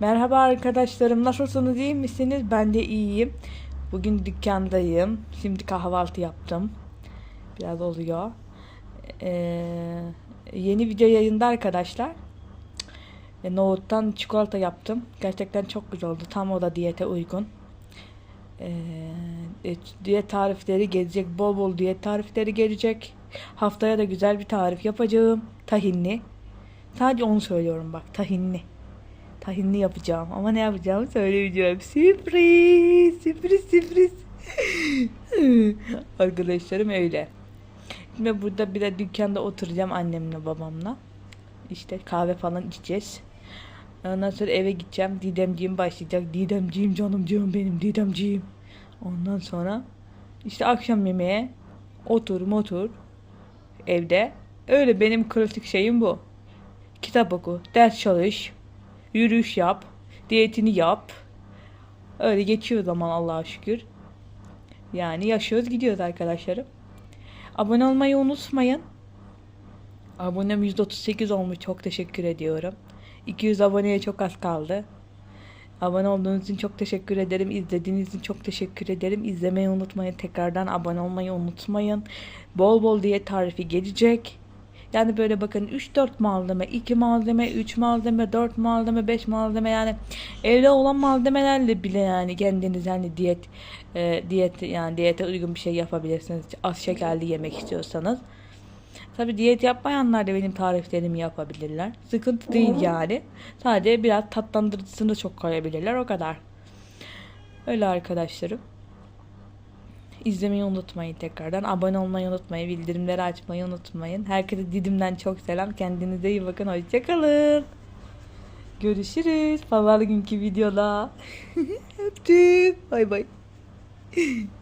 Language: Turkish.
Merhaba arkadaşlarım, nasılsınız, iyi misiniz? Ben de iyiyim. Bugün dükkandayım. Şimdi kahvaltı yaptım. Biraz oluyor. Ee, yeni video yayında arkadaşlar. E, nohuttan çikolata yaptım. Gerçekten çok güzel oldu. Tam o da diyete uygun. Ee, diyet tarifleri gelecek. Bol bol diyet tarifleri gelecek. Haftaya da güzel bir tarif yapacağım. Tahinli. Sadece onu söylüyorum bak. Tahinli. Tahinli yapacağım. Ama ne yapacağımı söyleyeceğim. Sürpriz. Sürpriz sürpriz. Arkadaşlarım öyle. Şimdi burada bir de dükkanda oturacağım annemle babamla. İşte kahve falan içeceğiz. Ondan sonra eve gideceğim. Didemciğim başlayacak. Didemciğim canımcığım benim Didemciğim. Ondan sonra işte akşam yemeğe otur motor evde. Öyle benim klasik şeyim bu. Kitap oku, ders çalış, yürüyüş yap, diyetini yap. Öyle geçiyor zaman Allah'a şükür. Yani yaşıyoruz gidiyoruz arkadaşlarım. Abone olmayı unutmayın. Abonem 138 olmuş. Çok teşekkür ediyorum. 200 aboneye çok az kaldı. Abone olduğunuz için çok teşekkür ederim. İzlediğiniz için çok teşekkür ederim. İzlemeyi unutmayın. Tekrardan abone olmayı unutmayın. Bol bol diye tarifi gelecek. Yani böyle bakın 3-4 malzeme, 2 malzeme, 3 malzeme, 4 malzeme, 5 malzeme yani evde olan malzemelerle bile yani kendiniz hani diyet e, diyet yani diyete uygun bir şey yapabilirsiniz. Az şekerli yemek istiyorsanız. Tabi diyet yapmayanlar da benim tariflerimi yapabilirler. Sıkıntı değil yani. Sadece biraz tatlandırıcısını çok koyabilirler o kadar. Öyle arkadaşlarım. İzlemeyi unutmayın tekrardan. Abone olmayı unutmayın. Bildirimleri açmayı unutmayın. Herkese Didim'den çok selam. Kendinize iyi bakın. Hoşçakalın. Görüşürüz. Pazar günkü videoda. Öptüm. Bay bay.